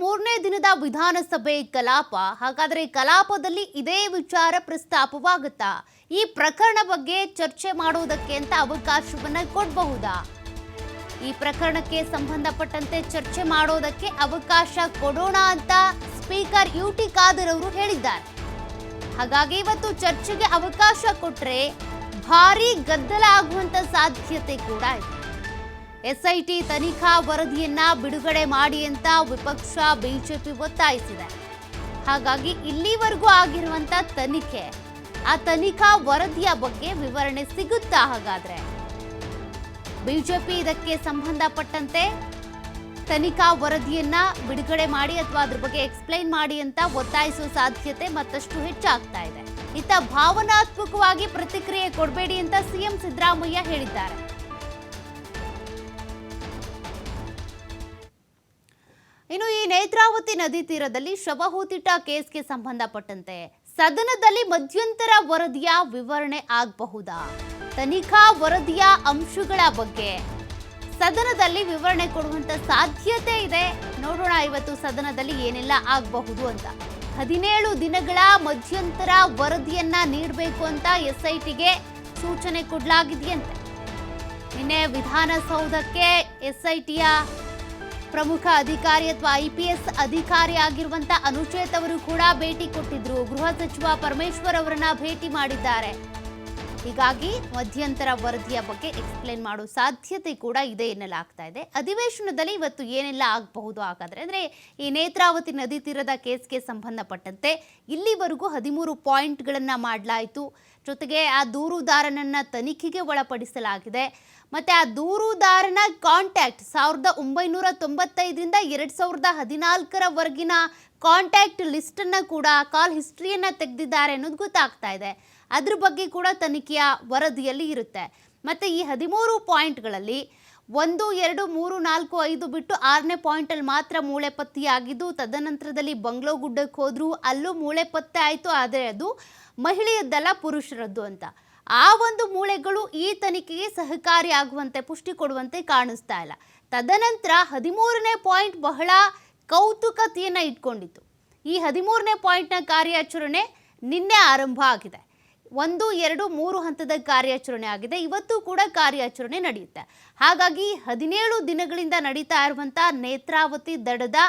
ಮೂರನೇ ದಿನದ ವಿಧಾನಸಭೆ ಕಲಾಪ. ಹಾಗಾದರೆ ಕಲಾಪದಲ್ಲಿ ಇದೇ ವಿಚಾರ ಪ್ರಸ್ತಾಪವಾಗುತ್ತಾ? ಈ ಪ್ರಕರಣ ಬಗ್ಗೆ ಚರ್ಚೆ ಮಾಡುವುದಕ್ಕೆ ಅಂತ ಅವಕಾಶವನ್ನ ಕೊಡಬಹುದಾ? ಈ ಪ್ರಕರಣಕ್ಕೆ ಸಂಬಂಧಪಟ್ಟಂತೆ ಚರ್ಚೆ ಮಾಡೋದಕ್ಕೆ ಅವಕಾಶ ಕೊಡೋಣ ಅಂತ ಸ್ಪೀಕರ್ ಯು ಟಿ ಖಾದರ್ ಅವರು ಹೇಳಿದ್ದಾರೆ. ಹಾಗಾಗಿ ಇವತ್ತು ಚರ್ಚೆಗೆ ಅವಕಾಶ ಕೊಟ್ಟರೆ ಭಾರಿ ಗದ್ದಲ ಆಗುವಂತ ಸಾಧ್ಯತೆ ಕೂಡ ಇದೆ. ಎಸ್ಐಟಿ ತನಿಖಾ ವರದಿಯನ್ನ ಬಿಡುಗಡೆ ಮಾಡಿ ಅಂತ ವಿಪಕ್ಷ ಬಿಜೆಪಿ ಒತ್ತಾಯಿಸಿದೆ. ಹಾಗಾಗಿ ಇಲ್ಲಿವರೆಗೂ ಆಗಿರುವಂತ ತನಿಖೆ, ಆ ತನಿಖಾ ವರದಿಯ ಬಗ್ಗೆ ವಿವರಣೆ ಸಿಗುತ್ತಾ ಹಾಗಾದ್ರೆ? ಬಿಜೆಪಿ ಇದಕ್ಕೆ ಸಂಬಂಧಪಟ್ಟಂತೆ ತನಿಖಾ ವರದಿಯನ್ನ ಬಿಡುಗಡೆ ಮಾಡಿ ಅಥವಾ ಅದ್ರ ಬಗ್ಗೆ ಎಕ್ಸ್ಪ್ಲೈನ್ ಮಾಡಿ ಅಂತ ಒತ್ತಾಯಿಸುವ ಸಾಧ್ಯತೆ ಮತ್ತಷ್ಟು ಹೆಚ್ಚಾಗ್ತಾ ಇದೆ. ಇತ್ತ ಭಾವನಾತ್ಮಕವಾಗಿ ಪ್ರತಿಕ್ರಿಯೆ ಕೊಡಬೇಡಿ ಅಂತ ಸಿಎಂ ಸಿದ್ದರಾಮಯ್ಯ ಹೇಳಿದ್ದಾರೆ. ನೇತ್ರಾವತಿ ನದಿ ತೀರದಲ್ಲಿ ಶವಹೂತಿಟ ಕೇಸ್ಗೆ ಸಂಬಂಧಪಟ್ಟಂತೆ ಸದನದಲ್ಲಿ ಮಧ್ಯಂತರ ವರದಿಯ ವಿವರಣೆ ಆಗಬಹುದಾ? ತನಿಖಾ ವರದಿಯ ಅಂಶಗಳ ಬಗ್ಗೆ ಸದನದಲ್ಲಿ ವಿವರಣೆ ಕೊಡುವಂತ ಸಾಧ್ಯತೆ ಇದೆ. ನೋಡೋಣ ಇವತ್ತು ಸದನದಲ್ಲಿ ಏನೆಲ್ಲ ಆಗಬಹುದು ಅಂತ. ಹದಿನೇಳು ದಿನಗಳ ಮಧ್ಯಂತರ ವರದಿಯನ್ನ ನೀಡಬೇಕು ಅಂತ ಎಸ್ಐಟಿಗೆ ಸೂಚನೆ ಕೊಡಲಾಗಿದೆಯಂತೆ. ನಿನ್ನೆ ವಿಧಾನಸೌಧಕ್ಕೆ ಎಸ್ಐಟಿಯ ಪ್ರಮುಖ ಅಧಿಕಾರಿ ಅಥವಾ ಐಪಿಎಸ್ ಅಧಿಕಾರಿ ಆಗಿರುವಂತಹ ಅನುಚೇತ್ ಅವರು ಕೂಡ ಭೇಟಿ ಕೊಟ್ಟಿದ್ರು. ಗೃಹ ಸಚಿವ ಪರಮೇಶ್ವರ್ ಅವರನ್ನ ಭೇಟಿ ಮಾಡಿದ್ದಾರೆ. ಹೀಗಾಗಿ ಮಧ್ಯಂತರ ವರದಿಯ ಬಗ್ಗೆ ಎಕ್ಸ್ಪ್ಲೇನ್ ಮಾಡೋ ಸಾಧ್ಯತೆ ಕೂಡ ಇದೆ ಎನ್ನಲಾಗ್ತಾ ಇದೆ. ಅಧಿವೇಶನದಲ್ಲಿ ಇವತ್ತು ಏನೆಲ್ಲ ಆಗಬಹುದು ಹಾಗಾದರೆ, ಅಂದ್ರೆ ಈ ನೇತ್ರಾವತಿ ನದಿ ತೀರದ ಕೇಸ್ಗೆ ಸಂಬಂಧಪಟ್ಟಂತೆ ಇಲ್ಲಿವರೆಗೂ ಹದಿಮೂರು ಪಾಯಿಂಟ್ಗಳನ್ನು ಮಾಡಲಾಯಿತು. ಜೊತೆಗೆ ಆ ದೂರುದಾರನನ್ನ ತನಿಖೆಗೆ ಒಳಪಡಿಸಲಾಗಿದೆ. ಮತ್ತೆ ಆ ದೂರುದಾರನ ಕಾಂಟ್ಯಾಕ್ಟ್ ಸಾವಿರದ ಒಂಬೈನೂರ ತೊಂಬತ್ತೈದರಿಂದ ಎರಡು ಸಾವಿರದ ಹದಿನಾಲ್ಕರವರೆಗಿನ ಕಾಂಟ್ಯಾಕ್ಟ್ ಲಿಸ್ಟನ್ನು ಕೂಡ ಕಾಲ್ ಹಿಸ್ಟ್ರಿಯನ್ನು ತೆಗೆದಿದ್ದಾರೆ ಅನ್ನೋದು ಗೊತ್ತಾಗ್ತಾ ಇದೆ. ಅದ್ರ ಬಗ್ಗೆ ಕೂಡ ತನಿಖೆಯ ವರದಿಯಲ್ಲಿ ಇರುತ್ತೆ. ಮತ್ತೆ ಈ ಹದಿಮೂರು ಪಾಯಿಂಟ್ಗಳಲ್ಲಿ ಒಂದು, ಎರಡು, ಮೂರು, ನಾಲ್ಕು, ಐದು ಬಿಟ್ಟು ಆರನೇ ಪಾಯಿಂಟಲ್ಲಿ ಮಾತ್ರ ಮೂಳೆ ಪತ್ತೆಯಾಗಿದ್ದು ತದನಂತರದಲ್ಲಿ ಬಂಗ್ಲೋ ಗುಡ್ಡಕ್ಕೆ ಹೋದ್ರು, ಅಲ್ಲೂ ಮೂಳೆ ಪತ್ತೆ ಆಯಿತು, ಆದರೆ ಅದು ಮಹಿಳೆಯದ್ದಲ್ಲ, ಪುರುಷರದ್ದು ಅಂತ. ಆ ಒಂದು ಮೂಳೆಗಳು ಈ ತನಿಖೆಗೆ ಸಹಕಾರಿಯಾಗುವಂತೆ ಪುಷ್ಟಿ ಕೊಡುವಂತೆ ಕಾಣಿಸ್ತಾ ಇಲ್ಲ. ತದನಂತರ ಹದಿಮೂರನೇ ಪಾಯಿಂಟ್ ಬಹಳ ಕೌತುಕತೆಯನ್ನು ಇಟ್ಕೊಂಡಿತ್ತು. ಈ ಹದಿಮೂರನೇ ಪಾಯಿಂಟ್ನ ಕಾರ್ಯಾಚರಣೆ ನಿನ್ನೆ ಆರಂಭ ಆಗಿದೆ. ಒಂದು, ಎರಡು, ಮೂರು ಹಂತದ ಕಾರ್ಯಾಚರಣೆ ಆಗಿದೆ. ಇವತ್ತು ಕೂಡ ಕಾರ್ಯಾಚರಣೆ ನಡೆಯುತ್ತೆ. ಹಾಗಾಗಿ ಹದಿನೇಳು ದಿನಗಳಿಂದ ನಡೀತಾ ಇರುವಂಥ ನೇತ್ರಾವತಿ ದಡದ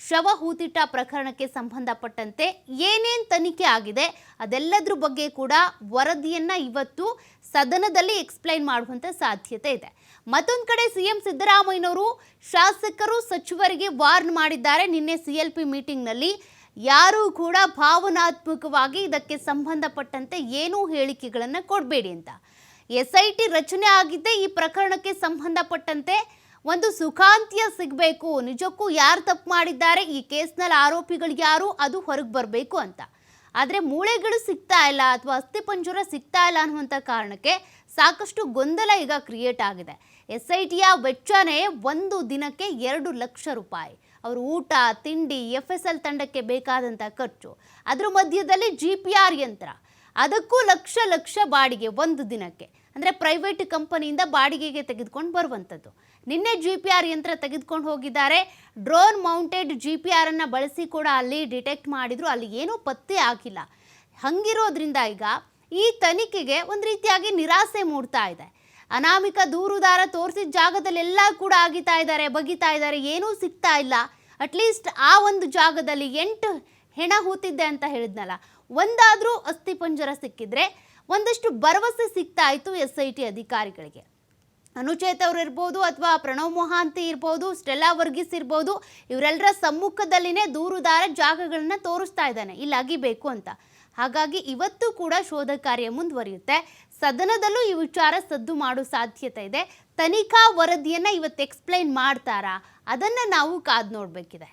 ಶವ ಹೂತಿಟ್ಟ ಪ್ರಕರಣಕ್ಕೆ ಸಂಬಂಧಪಟ್ಟಂತೆ ಏನೇನು ತನಿಖೆ ಆಗಿದೆ, ಅದೆಲ್ಲದ್ರ ಬಗ್ಗೆ ಕೂಡ ವರದಿಯನ್ನು ಇವತ್ತು ಸದನದಲ್ಲಿ ಎಕ್ಸ್ಪ್ಲೈನ್ ಮಾಡುವಂತ ಸಾಧ್ಯತೆ ಇದೆ. ಮತ್ತೊಂದು ಕಡೆ ಸಿಎಂ ಸಿದ್ದರಾಮಯ್ಯನವರು ಶಾಸಕರು ಸಚಿವರಿಗೆ ವಾರ್ನ್ ಮಾಡಿದ್ದಾರೆ. ನಿನ್ನೆ ಸಿ ಎಲ್ ಪಿ ಮೀಟಿಂಗ್ನಲ್ಲಿ ಯಾರೂ ಕೂಡ ಭಾವನಾತ್ಮಕವಾಗಿ ಇದಕ್ಕೆ ಸಂಬಂಧಪಟ್ಟಂತೆ ಏನೂ ಹೇಳಿಕೆಗಳನ್ನು ಕೊಡಬೇಡಿ ಅಂತ. ಎಸ್ ಐ ಟಿ ರಚನೆ ಆಗಿದ್ದೇ ಈ ಪ್ರಕರಣಕ್ಕೆ ಸಂಬಂಧಪಟ್ಟಂತೆ ಒಂದು ಸುಖಾಂತ್ಯ ಸಿಗಬೇಕು. ನಿಜಕ್ಕೂ ಯಾರು ತಪ್ಪು ಮಾಡಿದ್ದಾರೆ? ಈ ಕೇಸ್ನಲ್ಲಿ ಆರೋಪಿಗಳು ಯಾರು? ಅದು ಹೊರಗೆ ಬರಬೇಕು ಅಂತ. ಆದರೆ ಮೂಳೆಗಳು ಸಿಗ್ತಾ ಇಲ್ಲ ಅಥವಾ ಅಸ್ಥಿಪಂಜರ ಸಿಗ್ತಾ ಇಲ್ಲ ಅನ್ನುವಂಥ ಕಾರಣಕ್ಕೆ ಸಾಕಷ್ಟು ಗೊಂದಲ ಈಗ ಕ್ರಿಯೇಟ್ ಆಗಿದೆ. ಎಸ್ ಐ ಟಿಯ ವೆಚ್ಚನೇ ಒಂದು ದಿನಕ್ಕೆ ಎರಡು ಲಕ್ಷ ರೂಪಾಯಿ. ಅವರು ಊಟ, ತಿಂಡಿ ಎಫ್ ಎಸ್ ಎಲ್ ತಂಡಕ್ಕೆ ಬೇಕಾದಂಥ ಖರ್ಚು. ಅದರ ಮಧ್ಯದಲ್ಲಿ ಜಿ ಪಿ ಆರ್ ಯಂತ್ರ. ಅದಕ್ಕೂ ಲಕ್ಷ ಲಕ್ಷ ಬಾಡಿಗೆ ಒಂದು ದಿನಕ್ಕೆ. ಅಂದರೆ ಪ್ರೈವೇಟ್ ಕಂಪನಿಯಿಂದ ಬಾಡಿಗೆಗೆ ತೆಗೆದುಕೊಂಡು ಬರುವಂಥದ್ದು ನಿನ್ನೆ ಜಿ ಪಿ ಆರ್ ಯಂತ್ರ ತೆಗೆದುಕೊಂಡು ಹೋಗಿದ್ದಾರೆ. ಡ್ರೋನ್ ಮೌಂಟೆಡ್ ಜಿ ಪಿ ಆರನ್ನು ಬಳಸಿ ಕೂಡ ಅಲ್ಲಿ ಡಿಟೆಕ್ಟ್ ಮಾಡಿದ್ರು. ಅಲ್ಲಿ ಏನೂ ಪತ್ತೆ ಆಗಿಲ್ಲ. ಹಂಗಿರೋದ್ರಿಂದ ಈಗ ಈ ತನಿಖೆಗೆ ಒಂದು ರೀತಿಯಾಗಿ ನಿರಾಸೆ ಮೂಡ್ತಾ ಇದೆ. ಅನಾಮಿಕ ದೂರುದಾರ ತೋರಿಸಿದ ಜಾಗದಲ್ಲೆಲ್ಲ ಕೂಡ ಆಗಿತಾ ಇದ್ದಾರೆ, ಬಗಿತಾ ಇದ್ದಾರೆ. ಏನೂ ಸಿಗ್ತಾ ಇಲ್ಲ. ಅಟ್ಲೀಸ್ಟ್ ಆ ಒಂದು ಜಾಗದಲ್ಲಿ ಎಂಟು ಹೆಣ ಹೂತಿದ್ದೆ ಅಂತ ಹೇಳಿದ್ನಲ್ಲ. ಒಂದಾದರೂ ಅಸ್ಥಿಪಂಜರ ಸಿಕ್ಕಿದ್ರೆ ಒಂದಷ್ಟು ಭರವಸೆ ಸಿಗ್ತಾ ಇತ್ತು ಎಸ್ ಐ ಟಿ ಅಧಿಕಾರಿಗಳಿಗೆ. ಅನುಚೇತ್ ಅವರು ಇರ್ಬೋದು ಅಥವಾ ಪ್ರಣವ್ ಮೊಹಾಂತಿ ಇರ್ಬೋದು, ಸ್ಟೆಲ್ಲಾ ವರ್ಗೀಸ್ ಇರ್ಬೋದು ಇವರೆಲ್ಲರ ಸಮ್ಮುಖದಲ್ಲಿನೇ ದೂರುದಾರ ಜಾಗಗಳನ್ನ ತೋರಿಸ್ತಾ ಇದ್ದಾನೆ. ಇಲ್ಲಿ ಅಗಿಬೇಕು ಅಂತ. ಹಾಗಾಗಿ ಇವತ್ತು ಕೂಡ ಶೋಧ ಕಾರ್ಯ ಮುಂದುವರಿಯುತ್ತೆ. ಸದನದಲ್ಲೂ ಈ ವಿಚಾರ ಸದ್ದು ಮಾಡೋ ಸಾಧ್ಯತೆ ಇದೆ. ತನಿಖಾ ವರದಿಯನ್ನ ಇವತ್ತು ಎಕ್ಸ್ಪ್ಲೈನ್ ಮಾಡ್ತಾರಾ? ಅದನ್ನ ನಾವು ಕಾದು ನೋಡ್ಬೇಕಿದೆ.